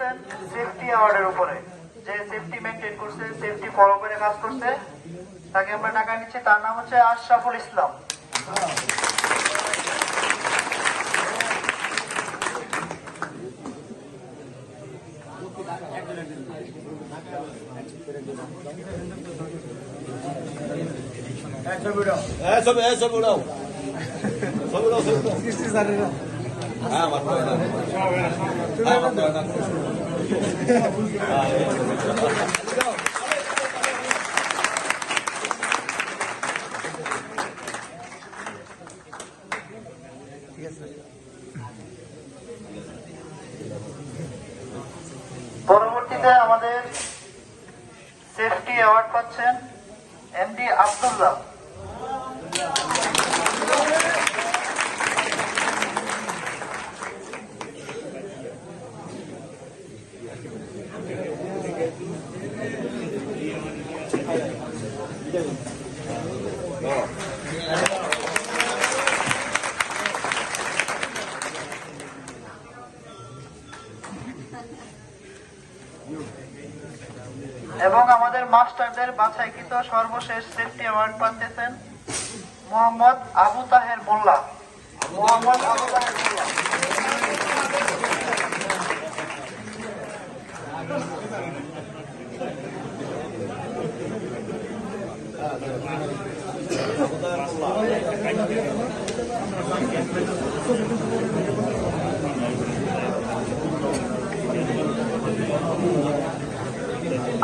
পাইতেছেন সেফটি অ্যাওয়ার্ডের উপরে। যে সেফটি মেনটেন করছে সেফটি ফলো করে কাজ করছে তাকে আমরা টাকা নিচ্ছি তার নাম হচ্ছে আশরাফুল ইসলাম। সব সব উড়াও সব উড়াও সব পরবর্তীতে আমাদের সেফটি অ্যাওয়ার্ড পাচ্ছেন এমডি আব্দুল্লাহ। এবং আমাদের মাস্টারদের বাছাইকৃত সর্বশেষ সেফটি অ্যাওয়ার্ড পাচ্ছেন মোহাম্মদ আবু তাহের মোল্লা। মোহাম্মদ আবু তাহের মোল্লা।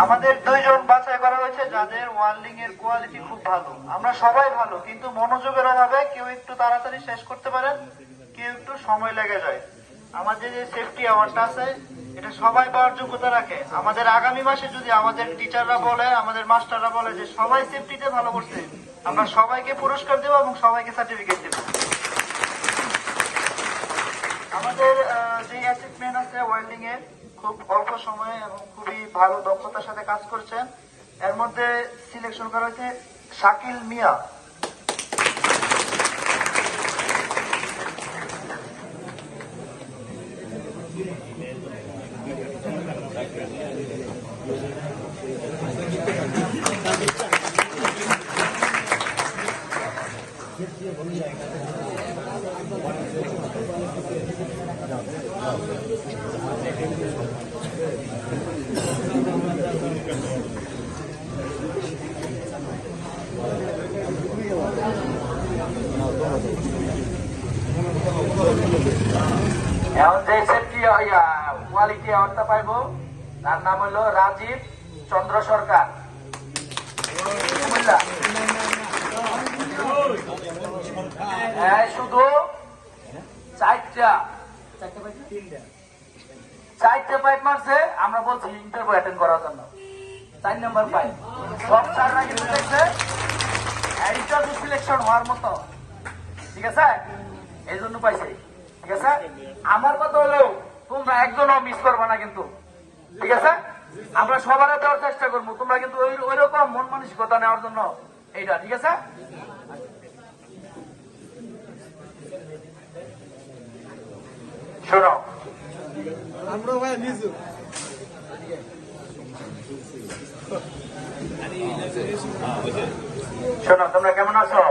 আমাদের দুইজন বাছাই করা হয়েছে যাদের ওয়ার্ল্ডিং এর কোয়ালিটি খুব ভালো। আমরা সবাই ভালো, কিন্তু মনোযোগের অভাবে কেউ একটু তাড়াতাড়ি শেষ করতে পারেন, কেউ একটু সময় লেগে যায়। আমাদের যে সেফটি অ্যাওয়ার্ডটা আছে এটা সবাই পাওয়ার যোগ্যতা রাখে। আমাদের আগামী মাসে যদি আমাদের টিচাররা বলে, আমাদের মাস্টাররা বলে যে সবাই সেফটিতে ভালো করছে, আমরা সবাইকে পুরস্কার দেবো এবং সবাইকে সার্টিফিকেট দেবো। আমাদের যে অ্যাচিভমেন্ট আছে ওয়েল্ডিং এ খুব অল্প সময়ে এবং খুবই ভালো দক্ষতার সাথে কাজ করছেন। এর মধ্যে সিলেকশন করা হয়েছে শাকিল মিয়া। যে সেফটি কোয়ালিটি অ্যাওয়ার্ডটা পাইবো। তার নাম হলো রাজীব চন্দ্র সরকার। শুধু চারটা। চারটা পাইপ মারছে, আমরা বলছি ইন্টারভিউ অ্যাটেন্ড করার জন্য। চার নম্বর পাইপ সব চারটা কিন্তু দেখছে ইন্টারভিউ সিলেকশন হওয়ার মতো। ঠিক আছে? এই জন্য পাইছে। ঠিক আছে? আমার কথা হলো তোমরা একজনও মিস করবে না কিন্তু। ঠিক আছে? আমরা সবার দেওয়ার চেষ্টা করব। তোমরা কিন্তু ওই রকম মন মানসিকতা নেওয়ার জন্য এইটা ঠিক আছে? শোনো। আমরা ভাই নিজু। শোনো তোমরা কেমন আছো?